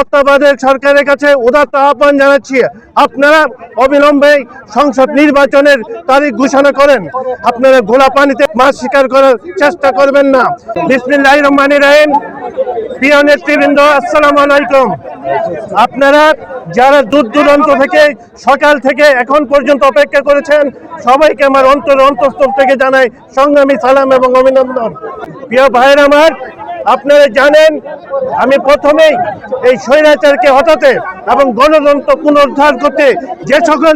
তত্ত্বাবধায়ক সরকারের কাছে উদাত্ত আহ্বান জানাচ্ছি। আপনারা অবিলম্বে সংসদ নির্বাচনের তারিখ ঘোষণা করেন। আপনারা ঘোলা পানিতে মাছ শিকার করার চেষ্টা করবেন না। বিসমিল্লাহ রহমান রাহিম। প্রিয় নেতৃবৃন্দ, আসসালামু আলাইকুম। আপনারা যারা দূর দূরান্ত থেকে সকাল থেকে এখন পর্যন্ত অপেক্ষা করেছেন, সবাইকে আমার অন্তর অন্তঃস্থল থেকে জানাই সংগ্রামী সালাম এবং অভিনন্দন। প্রিয় ভাইয়ের আমার আপনারা জানেন, আমি প্রথমেই এই স্বৈরাচারকে হটাতে এবং গণতন্ত্র পুনরুদ্ধার করতে যে সকল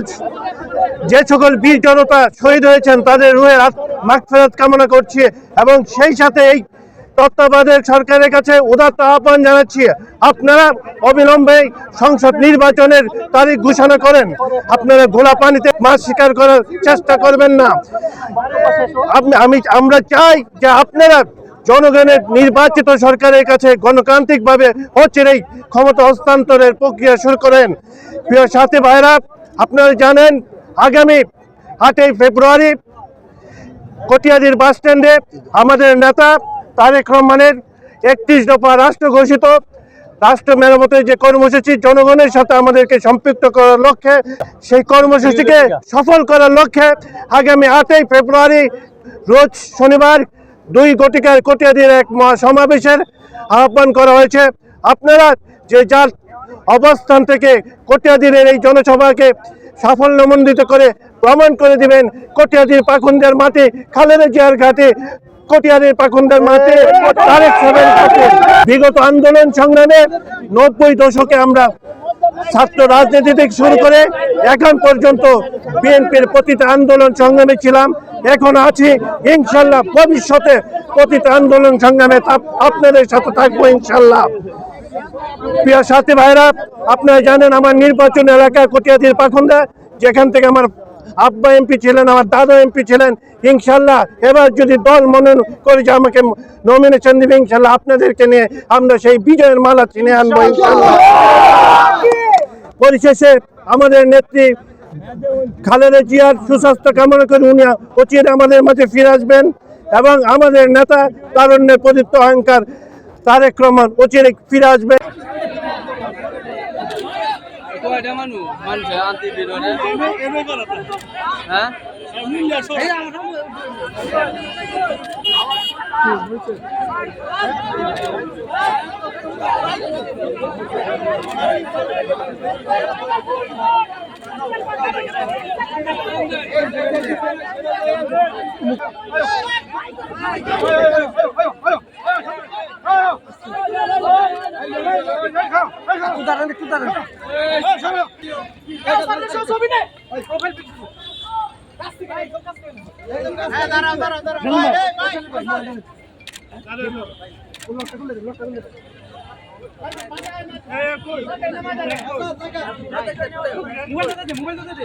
যে সকল বীর জনতা শহীদ হয়েছেন, তাদের রুহের মাগফেরত কামনা করছি এবং সেই সাথে এই তত্ত্বাবধায়ক সরকারের কাছে উদাত্ত আহ্বান জানাচ্ছি, আপনারা অবিলম্বে সংসদ নির্বাচনের তারিখ ঘোষণা করেন। আপনারা ঘোলা পানিতে মাছ শিকার করার চেষ্টা করবেন না। আমি, আমরা চাই যে আপনারা জনগণের নির্বাচিত সরকারের কাছে গণতান্ত্রিকভাবে অচিরেই ক্ষমতা হস্তান্তরের প্রক্রিয়া শুরু করেন। প্রিয় সাথী ভাইরা আপনারা জানেন আগামী আটই ফেব্রুয়ারি কটিয়াদির বাস স্ট্যান্ডে আমাদের নেতা তারেক রহমানের একত্রিশ দফা রাষ্ট্র ঘোষিত। রাষ্ট্র মেরামতের যে কর্মসূচি জনগণের সাথে আমাদেরকে সম্পৃক্ত করার লক্ষ্যে সেই কর্মসূচিকে সফল করার লক্ষ্যে আগামী আটই ফেব্রুয়ারি রোজ শনিবার দুই গটিকার কটিয়াদির এক সমাবেশের আহ্বান করা হয়েছে। আপনারা যে যার অবস্থান থেকে কটিয়াদিনের এই জনসভাকে সাফল্যমণ্ডিত করে প্রমাণ করে দিবেন কটিয়াদির পাখুন্দার মাটি, খালেদা জিয়ার ঘাটে কটিয়াদির পাখুন্দার মাটি, তারেক সাহেবের বিগত আন্দোলন সংগ্রামে নব্বই দশকে আমরা ছাত্র রাজনীতি থেকে শুরু করে এখন পর্যন্ত বিএনপির প্রতিটা আন্দোলন সংগ্রামে ছিলাম। এখন আছি। ইনশাল্লাহ ভবিষ্যতে প্রতিটা আন্দোলন সংগ্রামে আপনাদের সাথে থাকব ইনশাল্লাহ। প্রিয় সাথী ভাইরা, আপনারা জানেন আমার নির্বাচন এলাকা কটিয়াদির পাখন্দা, যেখান থেকে আমার আব্বা এমপি ছিলেন, আমার দাদা এমপি ছিলেন। ইনশাল্লাহ এবার যদি দল মনে করে যে আমাকে নমিনেশন দিবে, ইনশাল্লাহ আপনাদেরকে নিয়ে আমরা সেই বিজয়ের মালা চিনে আনব ইনশাল্লাহ। পরিশেষে আমাদের নেত্রী খালেদা জিয়ার সুস্বাস্থ্য কামনা করে উনি অচিরে আমাদের মাঝে ফিরে আসবেন এবং আমাদের নেতা তারণ্যের প্রদীপ্ত অহংকার তারেক রহমান অচিরে ফিরে আসবে। কয়টা মানুষ মানুষ আনতে বেরোনে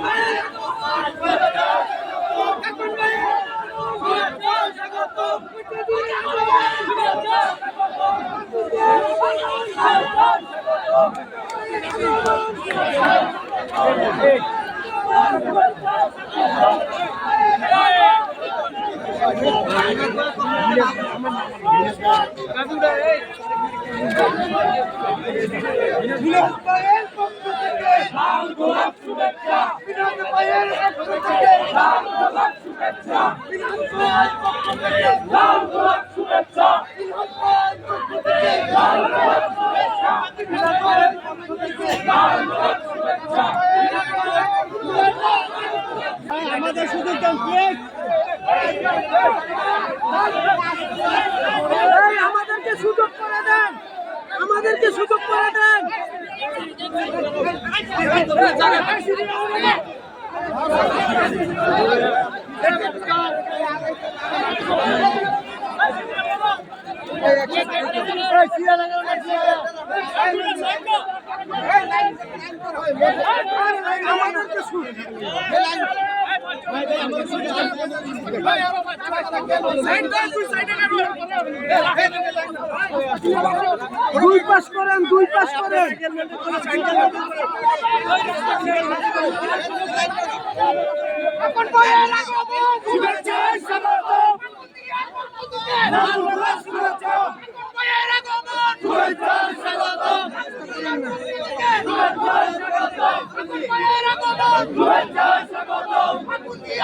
হ্যাঁ এই, আমাদেরকে সুযোগ করে দেন। আমাদেরকে সুযোগ করে দেন। আমাদেরকে দুই পাস করেন দুই পাস করেন। এই গাড়ি টুকটার সাথে সাথে সাইড করে দিয়ে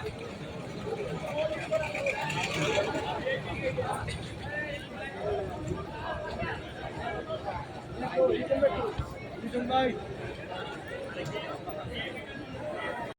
টাকা ভাই